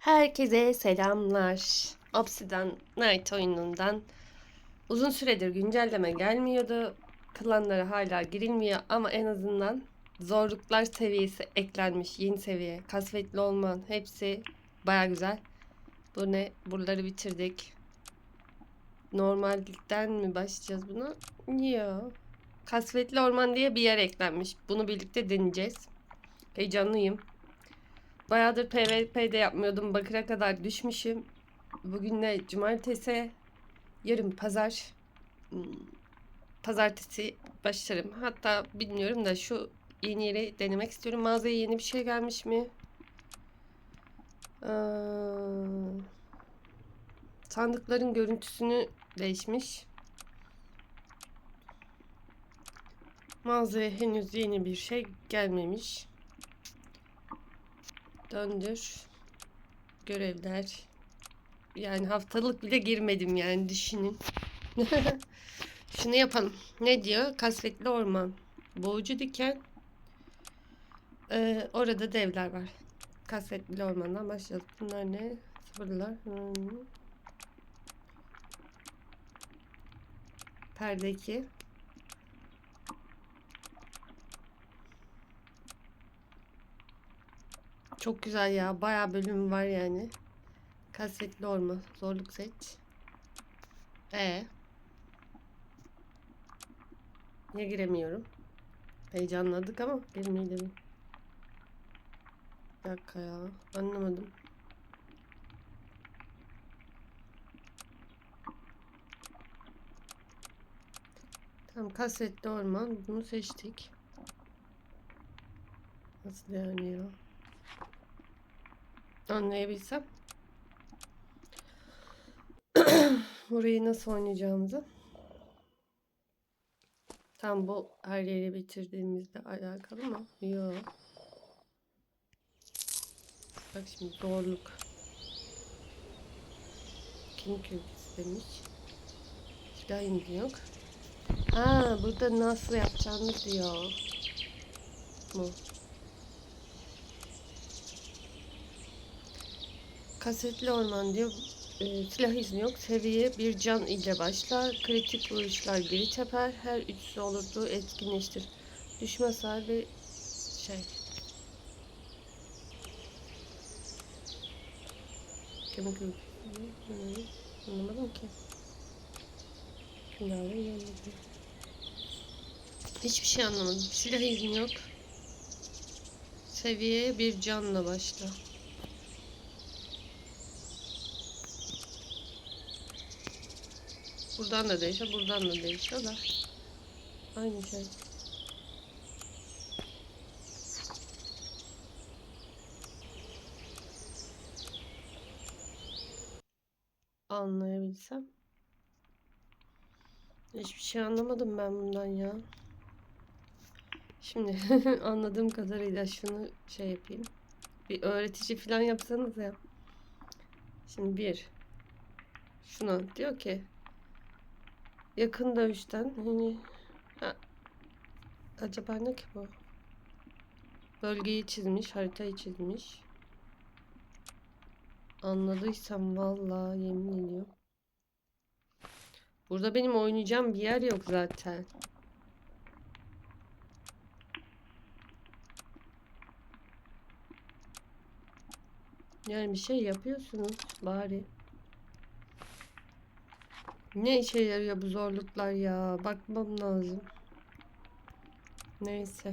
Herkese selamlar. Obsidian Night oyunundan uzun süredir güncelleme gelmiyordu. Klanlara hala girilmiyor ama en azından zorluklar seviyesi eklenmiş. Yeni seviye, kasvetli olman hepsi baya güzel. Bu ne? Buraları bitirdik. Normallikten mi başlayacağız buna? Yok. Kasvetli orman diye bir yer eklenmiş. Bunu birlikte deneyeceğiz. Heyecanlıyım. Bayağıdır PvP'de yapmıyordum. Bakıra kadar düşmüşüm. Bugün ne? Cumartesi. Yarın pazar. Hmm, Pazartesi başlarım. Hatta bilmiyorum da şu yeni yeri denemek istiyorum. Mağazaya yeni bir şey gelmiş mi? Ee, sandıkların görüntüsünü değişmiş. Mağazaya henüz yeni bir şey gelmemiş. Döndür. Görevler. Yani haftalık bile girmedim yani düşünün. Şunu yapalım. Ne diyor? Kasvetli orman. Boğucu diken. Ee, orada devler var. Kasvetli ormandan başlayalım. Bunlar ne? Sıfırlar. Hmm. Perde 2. Çok güzel ya. Bayağı bölüm var yani. Kasvetli orman. Zorluk seç. E. Niye giremiyorum? Heyecanladık ama girmeyelim. Bir dakika ya. Anlamadım. Tamam kasvetli orman. Bunu seçtik. Nasıl yani ya? Anlayabilsem. Burayı nasıl oynayacağımızı. Tam bu her yeri bitirdiğimizle alakalı mı? Yok. Bak şimdi zorluk. Kim kültüsü demiş. Silahım yok. Ha burada nasıl yapacağını diyor. Bu. Kasetli orman diyor. E, silah izni yok. Seviye bir can ile başlar. Kritik vuruşlar geri teper. Her üçlü olurdu etkinleştir. Düşme sahibi şey. Kemik. Anlamadım ki. Kimlerle geldi. Hiçbir şey anlamadım. Silah izni yok. Seviye bir canla başla. Buradan da değişiyor, buradan da değişiyor da. Aynı şey. Anlayabilsem. Hiçbir şey anlamadım ben bundan ya. Şimdi anladığım kadarıyla şunu şey yapayım. Bir öğretici falan yapsanız ya. Şimdi bir. Şuna diyor ki Yakın dövüşten hani ha, acaba ne ki bu? Bölgeyi çizmiş, haritayı çizmiş. Anladıysam vallahi yemin ediyorum. Burada benim oynayacağım bir yer yok zaten. Yani bir şey yapıyorsunuz bari. Ne işe yarıyor bu zorluklar ya? Bakmam lazım. Neyse.